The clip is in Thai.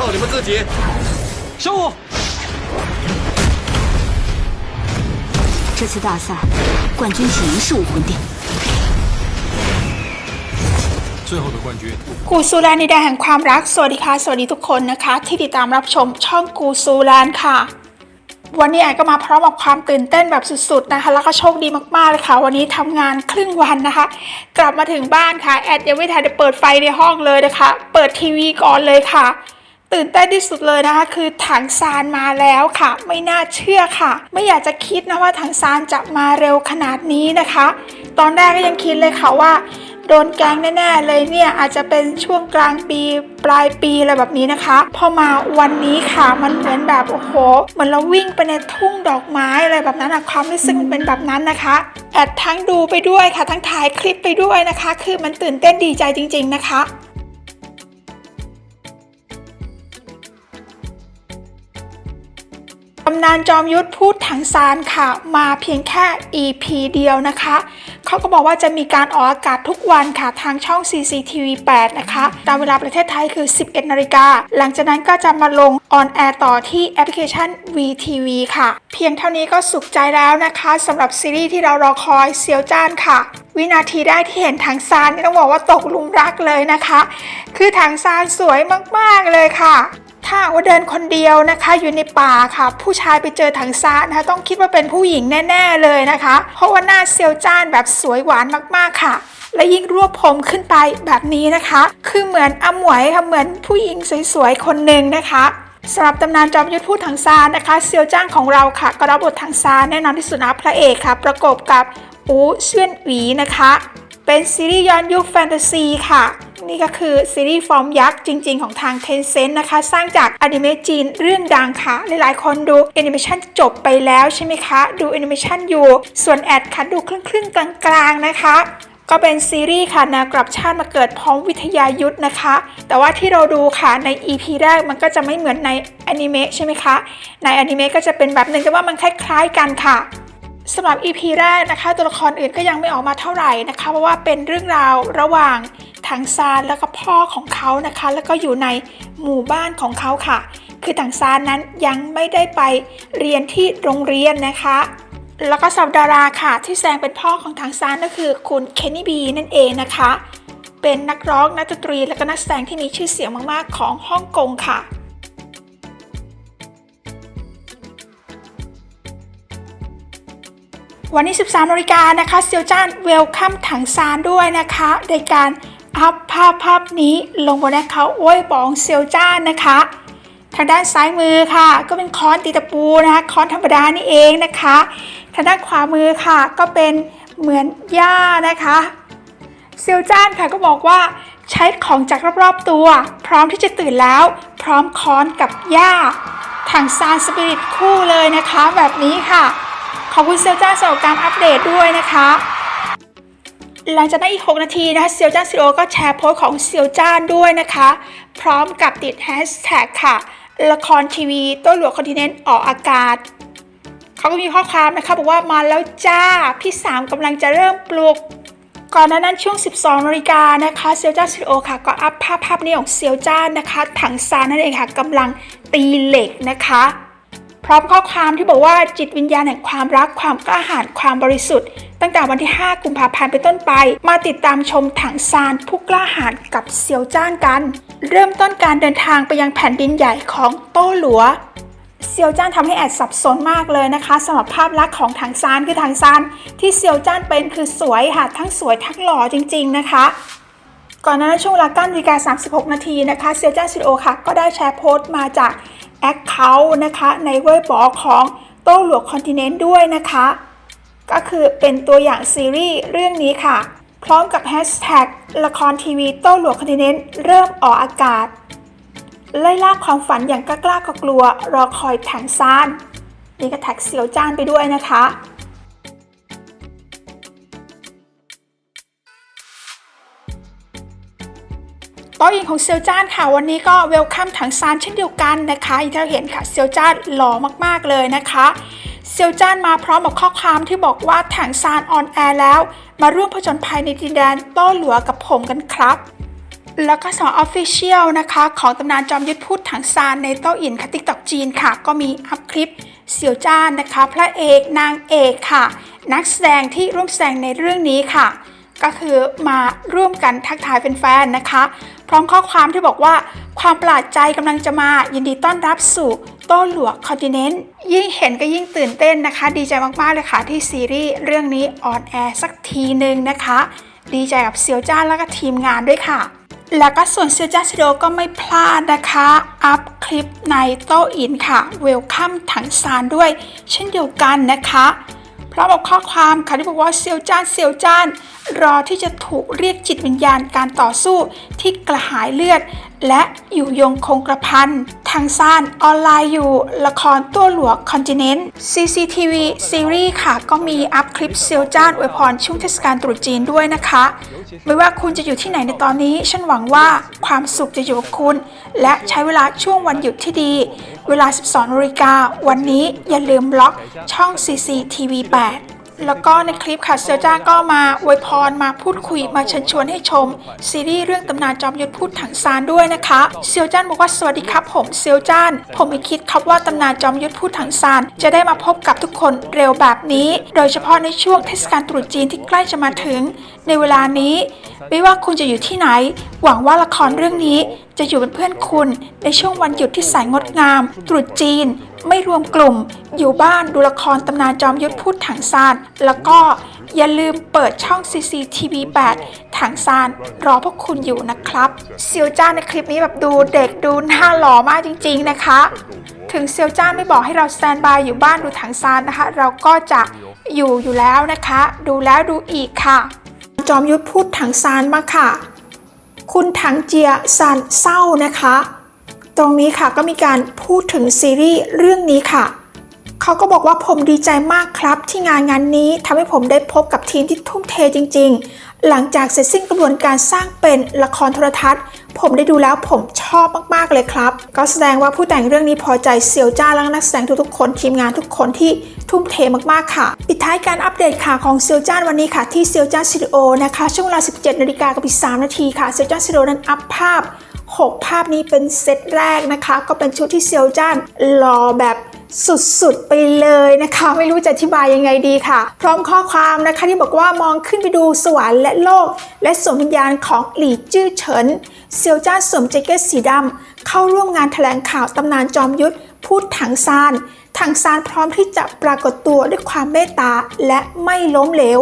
靠你们自己！收我！这次大赛冠军起因是武魂殿。กูซูแลนในแดนแห่งความรัก สวัสดีค่ะ สวัสดีทุกคนนะคะ ที่ติดตามรับชมช่องกูซูแลนค่ะ วันนี้แอนก็มาพร้อมกับความตื่นเต้นแบบสุดๆนะคะ แล้วก็โชคดีมากๆเลยค่ะ วันนี้ทำงานครึ่งวันนะคะ กลับมาถึงบ้านค่ะ แอดยังไม่ทันได้เปิดไฟในห้องเลยนะคะ เปิดทีวีก่อนเลยค่ะ ตื่นเต้นที่สุดเลยนะคะ คือถังซานมาแล้วค่ะ ไม่น่าเชื่อค่ะ ไม่อยากจะคิดนะว่าถังซานจะมาเร็วขนาดนี้นะคะ ตอนแรกก็ยังคิดเลยค่ะว่าโดนแกงแน่ๆเลยเนี่ยอาจจะเป็นช่วงกลางปีปลายปีอะไรแบบนี้นะคะ พอมาวันนี้ค่ะมันเหมือนแบบโอ้โหเหมือนเราวิ่งไปในทุ่งดอกไม้อะไรแบบนั้นอะความรู้สึกมันเป็นแบบนั้นนะคะแอดทั้งดูไปด้วยค่ะ ทั้งถ่ายคลิปไปด้วยนะคะ คือมันตื่นเต้นดีใจจริง ๆนะคะ ตำนานจอมยุทธพูดถังซานค่ะ มาเพียงแค่ EP เดียวนะคะ เขาก็บอกว่าจะมีการออกอากาศทุกวันค่ะ ทางช่อง CCTV 8 นะคะ ตามเวลาประเทศไทยคือ 11 นาฬิกา หลังจากนั้นก็จะมาลงออนแอร์ต่อที่แอปพลิเคชัน VTV ค่ะ เพียงเท่านี้ก็สุขใจแล้วนะคะสำหรับซีรีส์ที่เรารอคอยเซียวจ้านค่ะวินาทีแรกที่เห็นถังซานนี่ต้องบอกว่าตกหลุมรักเลยนะคะ คือถังซานสวยมาก ๆ เลยค่ะ ถ้าว่าเดินคนเดียวนะคะอยู่ในป่าค่ะ ผู้ชายไปเจอถังซานะคะต้องคิดว่าเป็นผู้หญิงแน่ ๆเลยนะคะ เพราะว่าหน้าเซียวจ้านแบบสวยหวานมากๆค่ะ และยิ่งรวบผมขึ้นไปแบบนี้นะคะ คือเหมือนอมวยค่ะเหมือนผู้หญิงสวยๆคนหนึ่งนะคะสำหรับตำนานจอมยุทธพูดถังซานนะคะเซียวจ้านของเราค่ะ ก็รับบทถังซานแน่นอนที่สุดนะพระเอกค่ะ ประกบกับอูเซียนหวีนะคะ เป็นซีรีส์ย้อนยุคแฟนตาซีค่ะ นี่ก็คือซีรีส์ฟอร์มยักษ์จริง ๆ ของทาง Tencent นะคะ สร้างจากอนิเมะจีนเรื่องดังค่ะ หลายๆ คนดูแอนิเมชันจบไปแล้วใช่ไหมคะ ดูแอนิเมชันอยู่ ส่วนแอดค่ะดูครึ่งๆ กลางๆ นะคะก็เป็นซีรีส์ค่ะแนวกลับชาติมาเกิดพร้อมวิทยายุทธนะคะ แต่ว่าที่เราดูค่ะใน EP แรกมันก็จะไม่เหมือนในอนิเมะใช่ไหมคะ ในอนิเมะก็จะเป็นแบบหนึ่งแต่ว่ามันคล้ายๆกันค่ะ สำหรับ EP แรกนะคะ ตัวละครอื่นก็ยังไม่ออกมาเท่าไหร่นะคะ เพราะว่าเป็นเรื่องราวระหว่างถังซานแล้วก็พ่อของเขานะคะ แล้วก็อยู่ในหมู่บ้านของเขาค่ะ คือถังซานนั้นยังไม่ได้ไปเรียนที่โรงเรียนนะคะ แล้วก็สับดาราค่ะ ที่แสดงเป็นพ่อของถังซานก็คือคุณเคนนี่บีนั่นเองนะคะ เป็นนักร้องนักดนตรีและก็นักแสดงที่มีชื่อเสียงมากๆ ของฮ่องกงค่ะ วันนี้ 13นาฬิกานะคะเซียวจ้านเวลคัมถังซานด้วยนะคะในการอัพภาพภาพนี้ลงบนแอคเคาท์โอ้ยบองเซียวจ้านนะคะ ทางด้านซ้ายมือค่ะ ก็เป็นค้อนตีตะปูนะคะค้อนธรรมดานี่เองนะคะ ทางด้านขวามือค่ะ ก็เป็นเหมือนหญ้านะคะเซียวจ้านค่ะก็บอกว่าใช้ของจากรอบๆตัว พร้อมที่จะตื่นแล้ว พร้อมค้อนกับหญ้าถังซานสปิริตคู่เลยนะคะ แบบนี้ค่ะ ขอบคุณเซียวจ้าสำหรับการอัปเดตด้วยนะคะ หลังจากนั้นอีก 6 นาทีนะคะเซียวจ้าซีโอก็แชร์โพสต์ของเซียวจ้าด้วยนะคะ พร้อมกับติดแฮชแท็กค่ะ ละครทีวีต้หลวงคอนติเนนต์ออกอากาศเขาก็มีข้อความนะคะบอกว่ามาแล้วจ้า พี่สามกำลังจะเริ่มปลุก ก่อนหน้านั้นช่วง 12นาฬิกานะคะเซียวจ้าซีโอค่ะ ก็อัพภาพภาพนี้ของเซียวจ้านะคะ ถังซานนั่นเองค่ะกำลังตีเหล็กนะคะ พร้อมข้อความที่บอกว่าจิตวิญญาณแห่งความรักความกล้าหาญความบริสุทธิ์ ตั้งแต่วันที่ 5 กุมภาพันธ์เป็นต้นไป มาติดตามชมถังซานผู้กล้าหาญกับเซียวจ้านกัน เริ่มต้นการเดินทางไปยังแผ่นดินใหญ่ของโต้หลัวเซียวจ้านทำให้แอดสับสนมากเลยนะคะสำหรับภาพลักษณ์ของถังซานคือถังซานที่เซียวจ้านเป็นคือสวยค่ะทั้งสวยทั้งหล่อจริง ๆนะคะก่อนหน้านั้นช่วงเวลา9นาฬิกา36 นาทีนะคะเซียวจ้านซิโอค่ะ ก็ได้แชร์โพสต์มาจาก แอคเคาท์นะคะในเว็บบอของโต้หลวงคอนติเนนต์ด้วยนะคะ ก็คือเป็นตัวอย่างซีรีส์เรื่องนี้ค่ะ พร้อมกับแฮชแท็กละครทีวีโต้หลวงคอนติเนนต์เริ่มออกอากาศไล่ล่าความฝันอย่างกล้าๆก็กลัวรอคอยถังซานนี่ก็แท็กเสียวจ้านไปด้วยนะคะ โต๊ะหญิงของเซียวจ้านค่ะ วันนี้ก็เวลคัมถังซานเช่นเดียวกันนะคะอย่างที่เราเห็นค่ะเซียวจ้านหล่อมากๆเลยนะคะเซียวจ้านมาพร้อมกับข้อความที่บอกว่าถังซานออนแอร์แล้ว มาร่วมผจญภัยในดินแดนโต้หลัวกับผมกันครับแล้วก็สำหรับออฟฟิเชียลนะคะ ของตำนานจอมยุทธพูดถังซานในโต้อินค่ะติ๊กต็อกจีนค่ะ ก็มีอัพคลิปเสี่ยวจ้านนะคะ พระเอกนางเอกค่ะ นักแสดงที่ร่วมแสดงในเรื่องนี้ค่ะ ก็คือมาร่วมกันทักทายแฟนๆนะคะ พร้อมข้อความที่บอกว่า ความประหลาดใจกำลังจะมายินดีต้อนรับสู่โต้หลวงคอนติเนนต์ยิ่งเห็นก็ยิ่งตื่นเต้นนะคะ ดีใจมากๆเลยค่ะที่ซีรีส์เรื่องนี้ออนแอร์สักทีหนึ่งนะคะ ดีใจกับเซียวจ้านแล้วก็ทีมงานด้วยค่ะ แล้วก็ส่วนเซียวจ้าซิโดก็ไม่พลาดนะคะ อัพคลิปในโต้อินค่ะเวลคัมถังซานด้วย เช่นเดียวกันนะคะ ร้อมกับข้อความค่ะที่บอกว่าเซียวจ้านเซียวจ้าน รอที่จะถูกเรียกจิตวิญญาณการต่อสู้ที่กระหายเลือด และอยู่ยงคงกระพันทางซานออนไลน์อยู่ ละครตัวหลวงคอนติเนนต์ CCTV ซีรีส์ค่ะ ก็มีอัพคลิปเซียวจ้านอวยพรช่วงเทศกาลตรุษจีนด้วยนะคะ ไม่ว่าคุณจะอยู่ที่ไหนในตอนนี้ ฉันหวังว่าความสุขจะอยู่กับคุณ และใช้เวลาช่วงวันหยุดที่ดี เวลา 12นาฬิกาวันนี้อย่าลืมบล็อกช่อง CCTV 8 แล้วก็ในคลิปค่ะเซียวจ้านก็มาอวยพรมาพูดคุยมาเชิญชวนให้ชม ซีรีส์เรื่องตำนานจอมยุทธพูดถังซานด้วยนะคะเซียวจ้านบอกว่าสวัสดีครับผมเซียวจ้าน ผมไม่คิดครับว่าตำนานจอมยุทธพูดถังซานจะได้มาพบกับทุกคนเร็วแบบนี้ โดยเฉพาะในช่วงเทศกาลตรุษจีนที่ใกล้จะมาถึง ในเวลานี้ ไม่ว่าคุณจะอยู่ที่ไหน หวังว่าละครเรื่องนี้จะอยู่เป็นเพื่อนคุณในช่วงวันหยุดที่แสนงดงาม ตรุษจีน ไม่รวมกลุ่ม อยู่บ้านดูละครตำนานจอมยุทธพูดถังซาน แล้วก็อย่าลืมเปิดช่อง CCTV 8ถังซาน รอพวกคุณอยู่นะครับเซียวจ้าในคลิปนี้แบบดูเด็กดูหน้าหล่อมากจริง ๆนะคะ ถึงเซียวจ้าไม่บอกให้เราสแตนบายอยู่บ้านดูถังซานนะคะ เราก็จะอยู่อยู่แล้วนะคะ ดูแล้วดูอีกค่ะ จอมยุทธพูดถังซานมาค่ะ คุณถังเจียซันเศร้านะคะ ตรงนี้ค่ะก็มีการพูดถึงซีรีส์เรื่องนี้ค่ะเขาก็บอกว่าผมดีใจมากครับที่งานงานนี้ทำให้ผมได้พบกับทีมที่ทุ่มเทจริง ๆ หลังจากเสร็จสิ้นกระบวนการสร้างเป็นละครโทรทัศน์ ผมได้ดูแล้วผมชอบมากๆเลยครับ ก็แสดงว่าผู้แต่งเรื่องนี้พอใจเซียวจ้าและนักแสดงทุกๆคนทีมงานทุกคนที่ทุ่มเทมากๆค่ะ ปิดท้ายการอัปเดตข่าวของเซียวจ้านวันนี้ค่ะที่เซียวจ้าสตูดิโอนะคะช่วงเวลา 17นาฬิกากับอีก3นาทีค่ะเซียวจ้าสตูดิโอนั้นอัพภาพ 6 ภาพนี้เป็นเซตแรกนะคะ ก็เป็นชุดที่เซียวจ้านรอแบบสุดๆไปเลยนะคะ ไม่รู้จะอธิบายยังไงดีค่ะ พร้อมข้อความนะคะที่บอกว่ามองขึ้นไปดูสวรรค์และโลก และสวมวิญญาณของหลี่จื้อเฉินเซียวจ้านสวมแจ็คเก็ตสีดำเข้าร่วมงานแถลงข่าวตำนานจอมยุทธพูดถังซานถังซานพร้อมที่จะปรากฏตัวด้วยความเมตตาและไม่ล้มเหลว